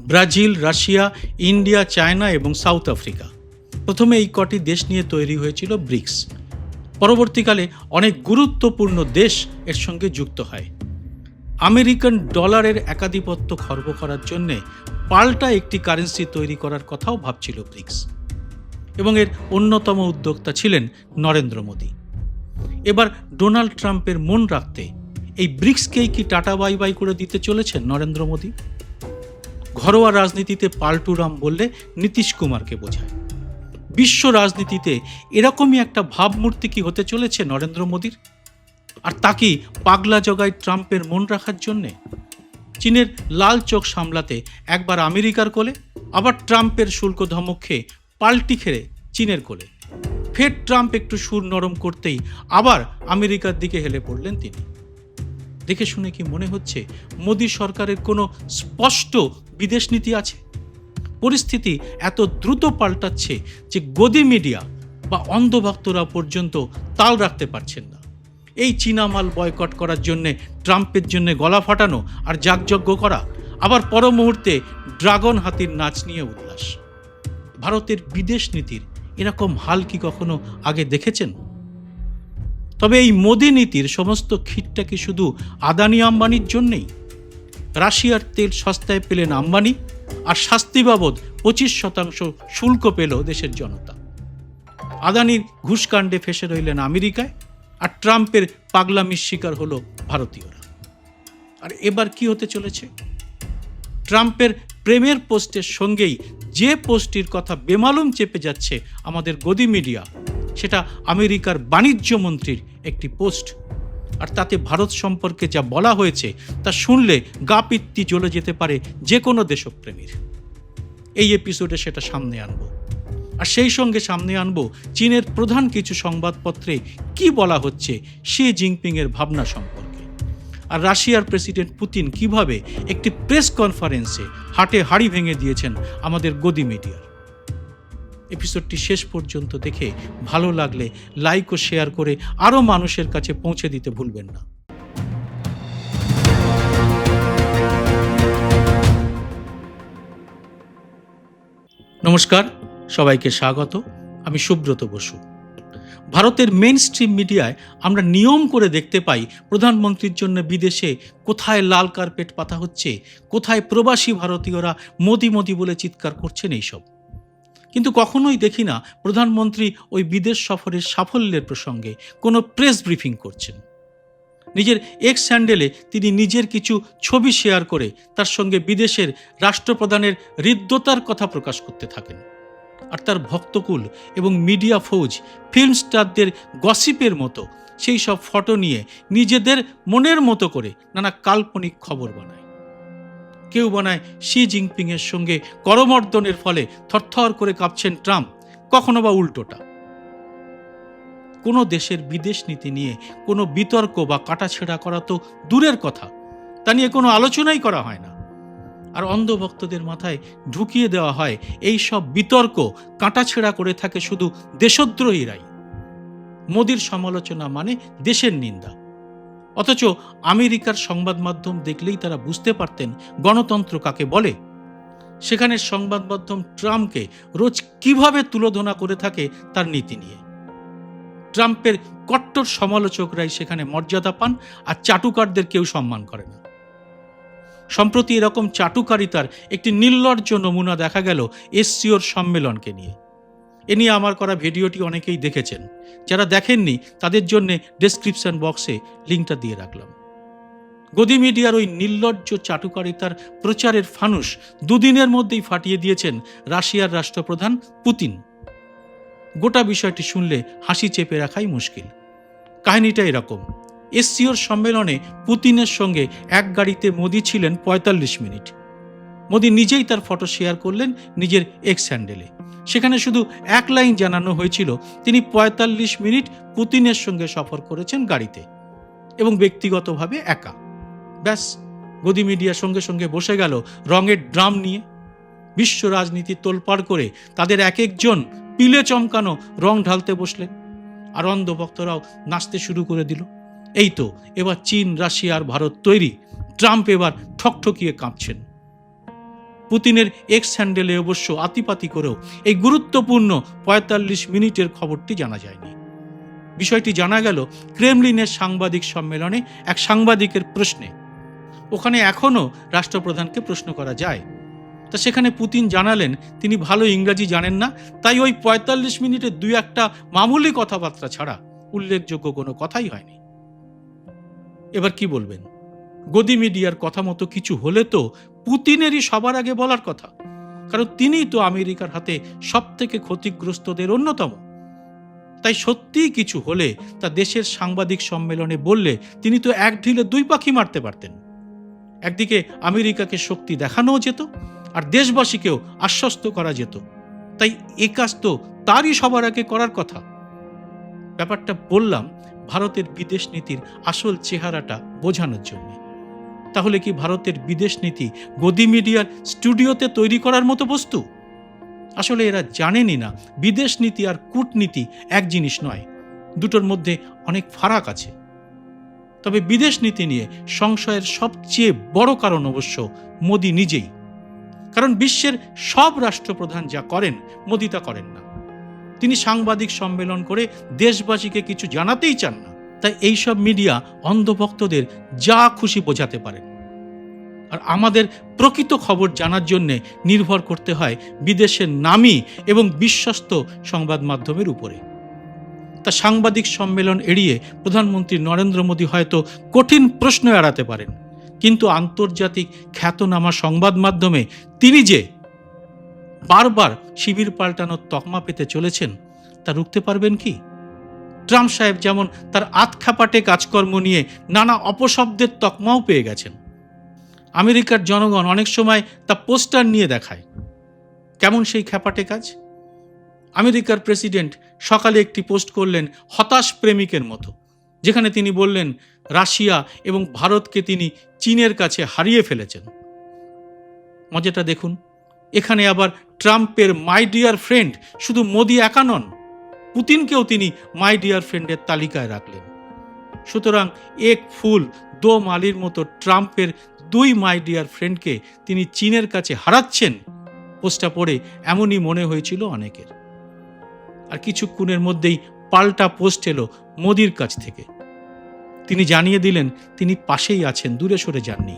Brazil, Russia, India, China এবং South Africa. প্রথমে এই কটি দেশ নিয়ে তৈরি হয়েছিল ব্রিক্স। পরবর্তীকালে অনেক গুরুত্বপূর্ণ দেশ এর সঙ্গে যুক্ত হয়। আমেরিকান ডলারের একাধিপত্য খর্ব করার জন্যে পাল্টা একটি কারেন্সি তৈরি করার কথাও ভাবছিল ব্রিক্স। এবং এর অন্যতম উদ্যোক্তা ছিলেন নরেন্দ্র মোদী। এবার ডোনাল্ড ট্রাম্পের মন রাখতে এই ব্রিক্সকেই কি টাটা বাই বাই করে দিতে চলেছেন নরেন্দ্র মোদী? ঘরোয়া রাজনীতিতে পাল্টুরাম বললে নীতিশ কুমারকে বোঝায়। বিশ্ব রাজনীতিতে এরকমই একটা ভাবমূর্তি কি হতে চলেছে নরেন্দ্র মোদীর? আর তাকেই পাগলা জগায় ট্রাম্পের মন রাখার জন্যে? চীনের লাল চোখ সামলাতে একবার আমেরিকার কোলে, আবার ট্রাম্পের শুল্ক ধমক খেয়ে পাল্টি খেড়ে চীনের কোলে। ফের ট্রাম্প একটু সুর নরম করতেই আবার আমেরিকার দিকে হেলে পড়লেন তিনি। দেখে শুনে কি মনে হচ্ছে মোদী সরকারের কোনো স্পষ্ট বিদেশ নীতি আছে? পরিস্থিতি এত দ্রুত পাল্টাচ্ছে যে গদি মিডিয়া বা অন্ধভক্তরা পর্যন্ত তাল রাখতে পারছেন না। এই চীনা মাল বয়কট করার জন্যে, ট্রাম্পের জন্য গলা ফাটানো আর যাগযজ্ঞ করা, আবার পর মুহূর্তে ড্রাগন হাতির নাচ নিয়ে উল্লাস। ভারতের বিদেশ নীতির এরকম হাল কি কখনো আগে দেখেছেন? তবে এই মোদী নীতির সমস্ত খিটটা কি শুধু আদানি আম্বানির জন্যেই? রাশিয়ার তেল সস্তায় পেলেন আম্বানি আর শাস্তি বাবদ পঁচিশ শতাংশ শুল্ক পেল দেশের জনতা। আদানির ঘুষকাণ্ডে ফেসে রইলেন আমেরিকায় আর ট্রাম্পের পাগলামির শিকার হলো ভারতীয়রা। আর এবার কি হতে চলেছে? ট্রাম্পের প্রেমের পোস্টের সঙ্গেই যে পোস্টটির কথা বেমালুম চেপে যাচ্ছে আমাদের গদি মিডিয়া, সেটা আমেরিকার বাণিজ্য মন্ত্রীর একটি পোস্ট। আর তাতে ভারত সম্পর্কে যা বলা হয়েছে, তা শুনলে গা পিত্তি জ্বলে যেতে পারে যে কোনো দেশপ্রেমীর। এই এপিসোডে সেটা সামনে আনব। আর সেই সঙ্গে সামনে আনব চীনের প্রধান কিছু সংবাদপত্রে কি বলা হচ্ছে শি জিনপিংয়ের ভাবনা সম্পর্কে। আর রাশিয়ার প্রেসিডেন্ট পুতিন কীভাবে একটি প্রেস কনফারেন্সে হাটে হাড়ি ভেঙে দিয়েছেন আমাদের গদি মিডিয়ার। এপিসোডটি শেষ পর্যন্ত দেখে ভালো লাগলে লাইক ও শেয়ার করে আরও মানুষের কাছে পৌঁছে দিতে ভুলবেন না। নমস্কার, সবাইকে স্বাগত। আমি সুব্রত বসু। ভারতের মেন স্ট্রিম মিডিয়ায় আমরা নিয়ম করে দেখতে পাই প্রধানমন্ত্রীর জন্য বিদেশে কোথায় লাল কার্পেট পাতা হচ্ছে, কোথায় প্রবাসী ভারতীয়রা মোদি মোদি বলে চিৎকার করছেন এইসব। কিন্তু কখনোই দেখি না প্রধানমন্ত্রী ওই বিদেশ সফরের সাফল্যের প্রসঙ্গে কোনো প্রেস ব্রিফিং করছেন। নিজের এক্স স্যান্ডেলে তিনি নিজের কিছু ছবি শেয়ার করে তার সঙ্গে বিদেশের রাষ্ট্রপ্রধানের হৃদ্যতার কথা প্রকাশ করতে থাকেন। আর তার ভক্তকুল এবং মিডিয়া ফৌজ ফিল্ম স্টারদের গসিপের মতো। সেই সব ফটো নিয়ে নিজেদের মনের মতো করে নানা কাল্পনিক খবর বানায়। কেউ বানায় শি জিনপিংয়ের সঙ্গে করমর্দনের ফলে থরথর করে কাঁপছেন ট্রাম্প, কখনো বা উল্টোটা। কোনো দেশের বিদেশ নীতি নিয়ে কোনো বিতর্ক বা কাটাছেড়া করা তো দূরের কথা। তা নিয়ে কোনো আলোচনাই করা হয় না। আর অন্ধভক্তদের মাথায় ঢুকিয়ে দেওয়া হয়, এই সব বিতর্ক কাটাছেড়া করে থাকে শুধু দেশদ্রোহীরাই। মোদির সমালোচনা মানে দেশের নিন্দা। অথচ আমেরিকার সংবাদ মাধ্যম দেখলেই তারা বুঝতে পারতেন গণতন্ত্র কাকে বলে। সেখানে সংবাদ মাধ্যম ট্রাম্পকে রোজ কীভাবে তুলোধনা করে থাকে তার নীতি নিয়ে। ট্রাম্পের কট্টর সমালোচকরাই সেখানে মর্যাদা পান আর চাটুকারদের কেউ সম্মান করে না। সম্প্রতি এরকম চাটুকারিতার একটি নির্লজ্জ নমুনা দেখা গেল এসসিওর সম্মেলনকে নিয়ে। এ নিয়ে আমার করা ভিডিওটি অনেকেই দেখেছেন। যারা দেখেননি, তাদের জন্য ডেসক্রিপশন বক্সে লিঙ্কটা দিয়ে রাখলাম। গদি মিডিয়ার ওই নির্লজ্জ চাটুকারিতার প্রচারের ফানুস দুদিনের মধ্যেই ফাটিয়ে দিয়েছেন রাশিয়ার রাষ্ট্রপ্রধান পুতিন। গোটা বিষয়টি শুনলে হাসি চেপে রাখাই মুশকিল। কাহিনীটা এরকম এসসিওর সম্মেলনে পুতিনের সঙ্গে এক গাড়িতে মোদি ছিলেন পঁয়তাল্লিশ মিনিট। মোদি নিজেই তার ফটো শেয়ার করলেন নিজের এক্স হ্যান্ডেলে। সেখানে শুধু এক লাইন জানানো হয়েছিল, তিনি পঁয়তাল্লিশ মিনিট পুতিনের সঙ্গে সফর করেছেন গাড়িতে এবং ব্যক্তিগতভাবে একা। ব্যাস গদি মিডিয়ার সঙ্গে সঙ্গে বসে গেল রঙের ড্রাম নিয়ে। বিশ্ব রাজনীতি তোলপাড় করে তাদের এক একজন পিলে চমকানো রং ঢালতে বসলেন। আর অন্ধভক্তরাও নাচতে শুরু করে দিল। এই তো এবার চীন, রাশিয়া আর ভারত তৈরি। ট্রাম্প এবার ঠকঠকিয়ে কাঁপছেন। পুতিনের এক্স হ্যান্ডেলে অবশ্য আতিপাতি করেও এই গুরুত্বপূর্ণ পঁয়তাল্লিশ মিনিটের খবরটি জানা যায়নি। বিষয়টি জানা গেল ক্রেমলিনের সাংবাদিক সম্মেলনে এক সাংবাদিকের প্রশ্নে। ওখানে এখনও রাষ্ট্রপ্রধানকে প্রশ্ন করা যায়। তা সেখানে পুতিন জানালেন, তিনি ভালো ইংরাজি জানেন না, তাই ওই পঁয়তাল্লিশ মিনিটের দুই একটা মামুলি কথাবার্তা ছাড়া উল্লেখযোগ্য কোনো কথাই হয়নি। এবার কি বলবেন? গদি মিডিয়ার কথা মতো কিছু হলে তো পুতিনেরই সবার আগে বলার কথা। কারণ তিনিই তো আমেরিকার হাতে সব থেকে ক্ষতিগ্রস্তদের অন্যতম। তাই সত্যিই কিছু হলে তা দেশের সাংবাদিক সম্মেলনে বললে তিনি তো এক ঢিলে দুই পাখি মারতে পারতেন। একদিকে আমেরিকাকে শক্তি দেখানোও যেত, আর দেশবাসীকেও আশ্বস্ত করা যেত। তাই এ কাজ তো তারই সবার আগে করার কথা। ব্যাপারটা বললাম ভারতের বিদেশ নীতির আসল চেহারাটা বোঝানোর জন্য। তাহলে কি ভারতের বিদেশ নীতি গদি মিডিয়ার স্টুডিওতে তৈরি করার মতো বস্তু? আসলে এরা জানেনই না, বিদেশ নীতি আর কূটনীতি এক জিনিস নয়, দুটোর মধ্যে অনেক ফারাক আছে। তবে বিদেশ নীতি নিয়ে সংশয়ের সবচেয়ে বড় কারণ অবশ্য মোদি নিজেই। কারণ বিশ্বের সব রাষ্ট্রপ্রধান যা করেন, মোদি তা করেন না। তিনি সাংবাদিক সম্মেলন করে দেশবাসীকে কিছু জানাতেই চান না। তাই এইসব মিডিয়া অন্ধভক্তদের যা খুশি বোঝাতে পারেন। আর আমাদের প্রকৃত খবর জানার জন্যে নির্ভর করতে হয় বিদেশের নামী এবং বিশ্বস্ত সংবাদ মাধ্যমের উপরে। তা সাংবাদিক সম্মেলন এড়িয়ে প্রধানমন্ত্রী নরেন্দ্র মোদী হয়তো কঠিন প্রশ্ন এড়াতে পারেন। কিন্তু আন্তর্জাতিক খ্যাতনামা সংবাদ মাধ্যমে তিনি যে বারবার শিবির পাল্টানোর তকমা পেতে চলেছেন, তা রুখতে পারবেন কি? ট্রাম্প সাহেব যেমন তার আতখ্যাপাটে কাজকর্ম নিয়ে নানা অপশব্দের তকমাও পেয়ে গেছেন। আমেরিকার জনগণ অনেক সময় তা পোস্টার নিয়ে দেখায়। কেমন সেই খ্যাপাটে কাজ? আমেরিকার প্রেসিডেন্ট সকালে একটি পোস্ট করলেন হতাশ প্রেমিকের মতো, যেখানে তিনি বললেন, রাশিয়া এবং ভারতকে তিনি চীনের কাছে হারিয়ে ফেলেছেন। মজাটা দেখুন, এখানে আবার ট্রাম্পের মাই ডিয়ার ফ্রেন্ড, শুধু মোদি একা নন, পুতিনকেও তিনি মাই ডিয়ার ফ্রেন্ডের তালিকায় রাখলেন। সুতরাং এক ফুল দো মালির মতো ট্রাম্পের দুই মাই ডিয়ার ফ্রেন্ডকে তিনি চীনের কাছে হারাচ্ছেন, পোস্টটা পড়ে এমনই মনে হয়েছিল অনেকের। আর কিছুক্ষণের মধ্যেই পাল্টা পোস্ট এলো মোদির কাছ থেকে। তিনি জানিয়ে দিলেন, তিনি পাশেই আছেন, দূরে সরে যাননি।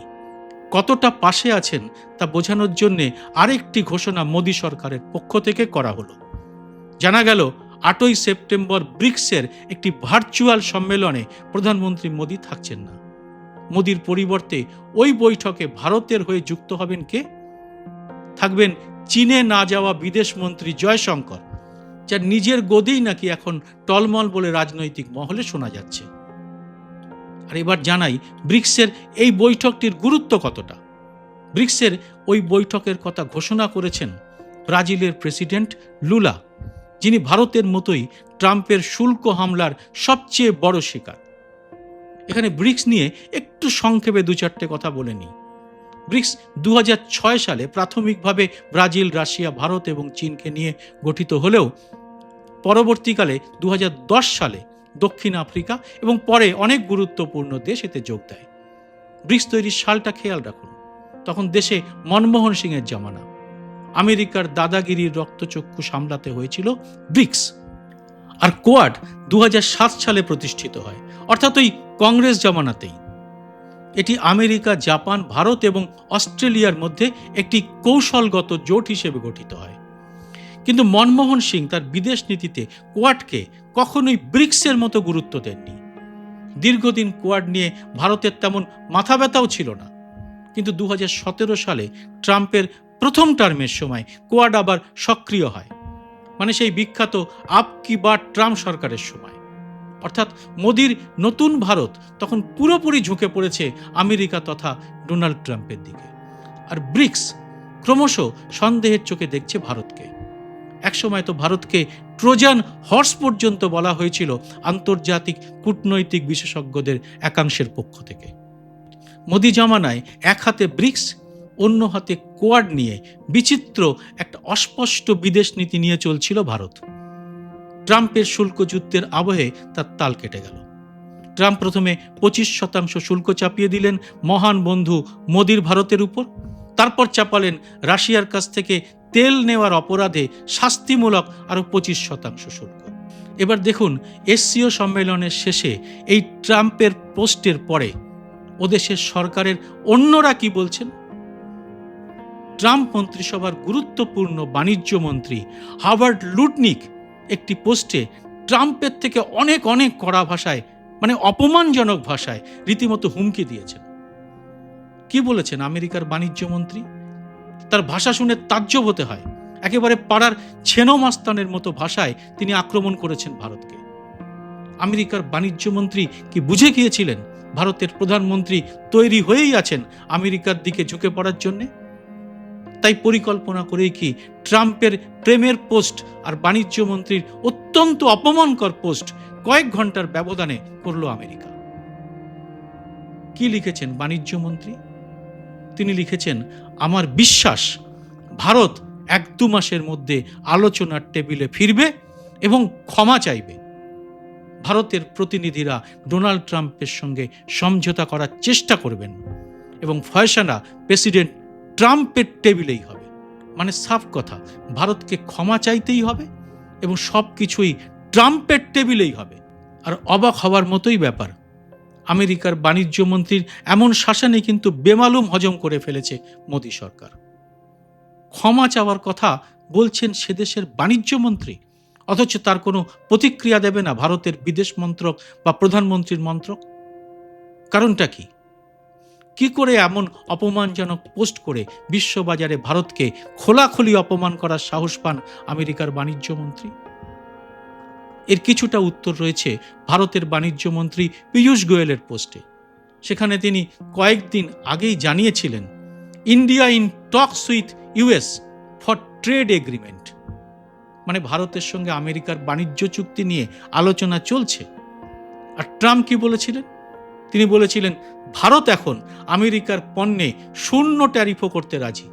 কতটা পাশে আছেন তা বোঝানোর জন্যে আরেকটি ঘোষণা মোদী সরকারের পক্ষ থেকে করা হলো। জানা গেল, আটই সেপ্টেম্বর ব্রিক্সের একটি ভার্চুয়াল সম্মেলনে প্রধানমন্ত্রী মোদী থাকছেন না। মোদির পরিবর্তে ওই বৈঠকে ভারতের হয়ে যুক্ত হবেন কে? থাকবেন চীনে না যাওয়া বিদেশমন্ত্রী জয়শঙ্কর, যার নিজের গদিই নাকি এখন টলমল বলে রাজনৈতিক মহলে শোনা যাচ্ছে। আর এবার জানাই, ব্রিক্সের এই বৈঠকটির গুরুত্ব কতটা? ব্রিক্সের ওই বৈঠকের কথা ঘোষণা করেছেন ব্রাজিলের প্রেসিডেন্ট লুলা, যিনি ভারতের মতোই ট্রাম্পের শুল্ক হামলার সবচেয়ে বড় শিকার। এখানে ব্রিক্স নিয়ে একটু সংক্ষেপে দু চারটে কথা বলে নিই। ব্রিক্স দু হাজার ছয় সালে প্রাথমিকভাবে ব্রাজিল, রাশিয়া, ভারত এবং চীনকে নিয়ে গঠিত হলেও পরবর্তীকালে দু হাজার দশ সালে দক্ষিণ আফ্রিকা এবং পরে অনেক গুরুত্বপূর্ণ দেশ এতে যোগ দেয়। ব্রিক্স তৈরির সালটা খেয়াল রাখুন। তখন দেশে মনমোহন সিংয়ের জামানা। আমেরিকার দাদাগিরির রক্তচক্ষু সামলাতে হয়েছিল ব্রিক্স। আর কোয়াড দু হাজার সাত সালে প্রতিষ্ঠিত হয়, অর্থাৎ ওই কংগ্রেস জামানাতেই। এটি আমেরিকা, জাপান, ভারত এবং অস্ট্রেলিয়ার মধ্যে একটি কৌশলগত জোট হিসেবে গঠিত হয়। কিন্তু মনমোহন সিং তার বিদেশ নীতিতে কোয়াডকে কখনোই ব্রিক্সের মতো গুরুত্ব দেননি। দীর্ঘদিন কোয়াড নিয়ে ভারতের তেমন মাথা ব্যথাও ছিল না। কিন্তু দু হাজার সতেরো সালে ট্রাম্পের প্রথম টার্মের সময় কোয়াড আবার সক্রিয় হয়। মানে সেই বিখ্যাত আপ কি বা ট্রাম্প সরকারের সময়। অর্থাৎ মোদির নতুন ভারত তখন পুরোপুরি ঝুঁকে পড়েছে আমেরিকা তথা ডোনাল্ড ট্রাম্পের দিকে। আর ব্রিক্স ক্রমশ সন্দেহের চোখে দেখছে ভারতকে। একসময় তো ভারতকে ট্রোজান হর্স পর্যন্ত বলা হয়েছিল আন্তর্জাতিক কূটনৈতিক বিশেষজ্ঞদের একাংশের পক্ষ থেকে। মোদি জামানায় এক হাতে ব্রিক্স, অন্য হাতে কোয়াড নিয়ে বিচিত্র একটা অস্পষ্ট বিদেশ নীতি নিয়ে চলছিল ভারত। ট্রাম্পের শুল্ক যুদ্ধের আবহে তার তাল কেটে গেল। ট্রাম্প প্রথমে পঁচিশ শতাংশ শুল্ক চাপিয়ে দিলেন মহান বন্ধু মোদির ভারতের উপর, তারপর চাপালেন রাশিয়ার কাছ থেকে তেল নেওয়ার অপরাধে শাস্তিমূলক আরও পঁচিশ শতাংশ শুল্ক। এবার দেখুন, এসসিও সম্মেলনের শেষে এই ট্রাম্পের পোস্টের পরে ওদেশের সরকারের অন্যরা কি বলছেন? ট্রাম্প মন্ত্রিসভার গুরুত্বপূর্ণ বাণিজ্য মন্ত্রী হাভার্ড লুটনিক একটি পোস্টে ট্রাম্পের থেকে অনেক অনেক কড়া ভাষায় মানে অপমানজনক ভাষায় রীতিমতো হুমকি দিয়েছেন। কি বলেছেন আমেরিকার বাণিজ্য মন্ত্রী? তার ভাষা শুনে তাজ্জব হতে হয়। একেবারে পাড়ার ছেনো মাস্তানের মতো ভাষায় তিনি আক্রমণ করেছেন ভারতকে। আমেরিকার বাণিজ্য মন্ত্রী কি বুঝে গিয়েছিলেন ভারতের প্রধানমন্ত্রী তৈরি হয়েই আছেন আমেরিকার দিকে ঝুঁকে পড়ার জন্যে? তাই পরিকল্পনা করেই কি ট্রাম্পের প্রেমের পোস্ট আর বাণিজ্য মন্ত্রীর অত্যন্ত অপমানকর পোস্ট কয়েক ঘণ্টার ব্যবধানে করল আমেরিকা? কি লিখেছেন বাণিজ্য মন্ত্রী? তিনি লিখেছেন, আমার বিশ্বাস, ভারত এক দু মাসের মধ্যে আলোচনার টেবিলে ফিরবে এবং ক্ষমা চাইবে। ভারতের প্রতিনিধিরা ডোনাল্ড ট্রাম্পের সঙ্গে সমঝোতা করার চেষ্টা করবেন এবং ফয়সালা প্রেসিডেন্ট ট্রাম্পের টেবিলেই হবে। মানে সাফ কথা, ভারতকে ক্ষমা চাইতেই হবে এবং সব কিছুই ট্রাম্পের টেবিলেই হবে। আর অবাক হওয়ার মতোই ব্যাপার আমেরিকার বাণিজ্য মন্ত্রীর এমন শাসনে কিন্তু বেমালুম হজম করে ফেলেছে মোদী সরকার। ক্ষমা চাওয়ার কথা বলছেন সে দেশের বাণিজ্য মন্ত্রী অথচ তার কোনো প্রতিক্রিয়া দেবে না ভারতের বিদেশ মন্ত্রক বা প্রধানমন্ত্রীর মন্ত্রক। কারণটা কি? কি করে এমন অপমানজনক পোস্ট করে বিশ্ববাজারে ভারতকে খোলাখুলি অপমান করার সাহস পান আমেরিকার বাণিজ্য মন্ত্রী এর কিছুটা উত্তর রয়েছে ভারতের বাণিজ্য মন্ত্রী পীয়ূষ গোয়েলের পোস্টে। সেখানে তিনি কয়েকদিন আগেই জানিয়েছিলেন, India in talks with US for trade agreement. মানে ভারতের সঙ্গে আমেরিকার বাণিজ্য চুক্তি নিয়ে আলোচনা চলছে। আর ট্রাম্প কি বলেছিলেন? তিনি বলেছিলেন, ভারত এখন আমেরিকার পণ্যে শূন্য ট্যারিফও করতে রাজি,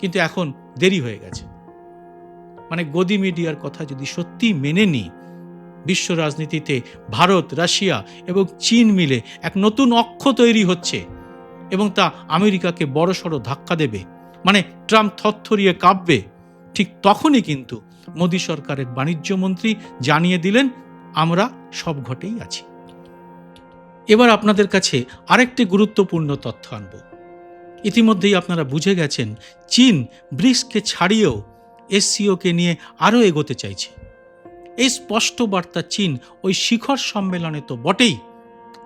কিন্তু এখন দেরি হয়ে গেছে। মানে গদি মিডিয়ার কথা যদি সত্যি মেনে নিই বিশ্ব রাজনীতিতে ভারত, রাশিয়া এবং চীন মিলে এক নতুন অক্ষ তৈরি হচ্ছে এবং তা আমেরিকাকে বড়সড় ধাক্কা দেবে। মানে ট্রাম্প থরথরিয়ে কাঁপবে। ঠিক তখনই কিন্তু মোদী সরকারের বাণিজ্য মন্ত্রী জানিয়ে দিলেন, আমরা সব ঘটেই আছি। এবার আপনাদের কাছে আরেকটি গুরুত্বপূর্ণ তথ্য আনব। ইতিমধ্যেই আপনারা বুঝে গেছেন, চীন ব্রিক্সকে ছাড়িয়েও এসসিওকে নিয়ে আরও এগোতে চাইছে। এই স্পষ্ট বার্তা চীন ওই শিখর সম্মেলনে তো বটেই,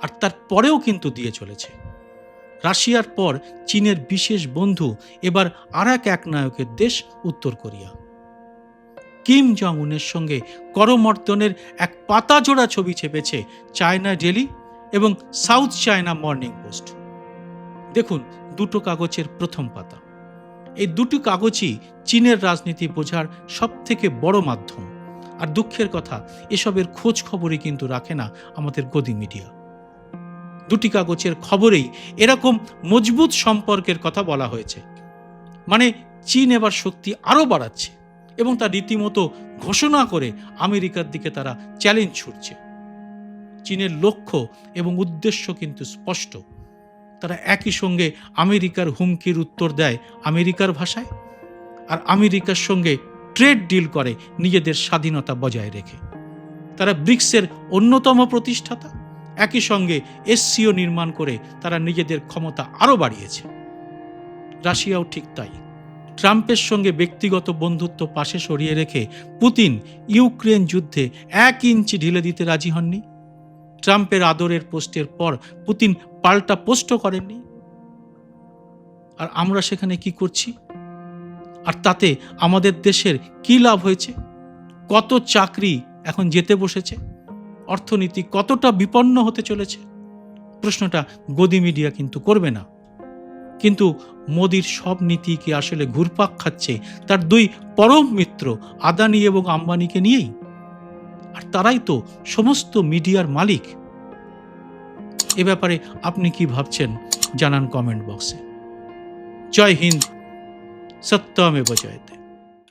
আর তার পরেও কিন্তু দিয়ে চলেছে। রাশিয়ার পর চীনের বিশেষ বন্ধু এবার আর এক নায়কের দেশ উত্তর কোরিয়া। কিম জং উনের সঙ্গে করমর্দনের এক পাতাজোড়া ছবি চেপেছে চায়না ডেলি এবং সাউথ চায়না মর্নিং পোস্ট। দেখুন দুটো কাগজের প্রথম পাতা। এই দুটি কাগজই চীনের রাজনীতি বোঝার সবথেকে বড় মাধ্যম। আর দুঃখের কথা, এসবের খোঁজ খবরই কিন্তু রাখে না আমাদের গদি মিডিয়া। দুটি কাগজের খবরেই এরকম মজবুত সম্পর্কের কথা বলা হয়েছে। মানে চীন এবার শক্তি আরও বাড়াচ্ছে এবং তা রীতিমতো ঘোষণা করে আমেরিকার দিকে তারা চ্যালেঞ্জ ছুটছে চীনের লক্ষ্য এবং উদ্দেশ্য কিন্তু স্পষ্ট। তারা একই সঙ্গে আমেরিকার হুমকির উত্তর দেয় আমেরিকার ভাষায়। আর আমেরিকার সঙ্গে ট্রেড ডিল করে নিজেদের স্বাধীনতা বজায় রেখে। তারা ব্রিক্সের অন্যতম প্রতিষ্ঠাতা। একই সঙ্গে এসসিও নির্মাণ করে তারা নিজেদের ক্ষমতা আরও বাড়িয়েছে। রাশিয়াও ঠিক তাই। ট্রাম্পের সঙ্গে ব্যক্তিগত বন্ধুত্ব পাশে সরিয়ে রেখে পুতিন ইউক্রেন যুদ্ধে এক ইঞ্চি ঢিলে দিতে রাজি হননি। ট্রাম্পের আদরের পোস্টের পর পুতিন পাল্টা পোস্টও করেননি। আর আমরা সেখানে কি করছি? আর তাতে আমাদের দেশের কি লাভ হয়েছে? কত চাকরি এখন যেতে বসেছে? অর্থনীতি কতটা বিপন্ন হতে চলেছে? প্রশ্নটা গদি মিডিয়া কিন্তু করবে না। কিন্তু মোদির সব নীতি কি আসলে ঘুরপাক খাচ্ছে তার দুই পরম মিত্র আদানি এবং আম্বানিকে নিয়েই? আর তারাই তো সমস্ত মিডিয়ার মালিক। এ ব্যাপারে আপনি কি ভাবছেন জানান কমেন্ট বক্সে। জয় হিন্দ। সত্যমেব জয়তে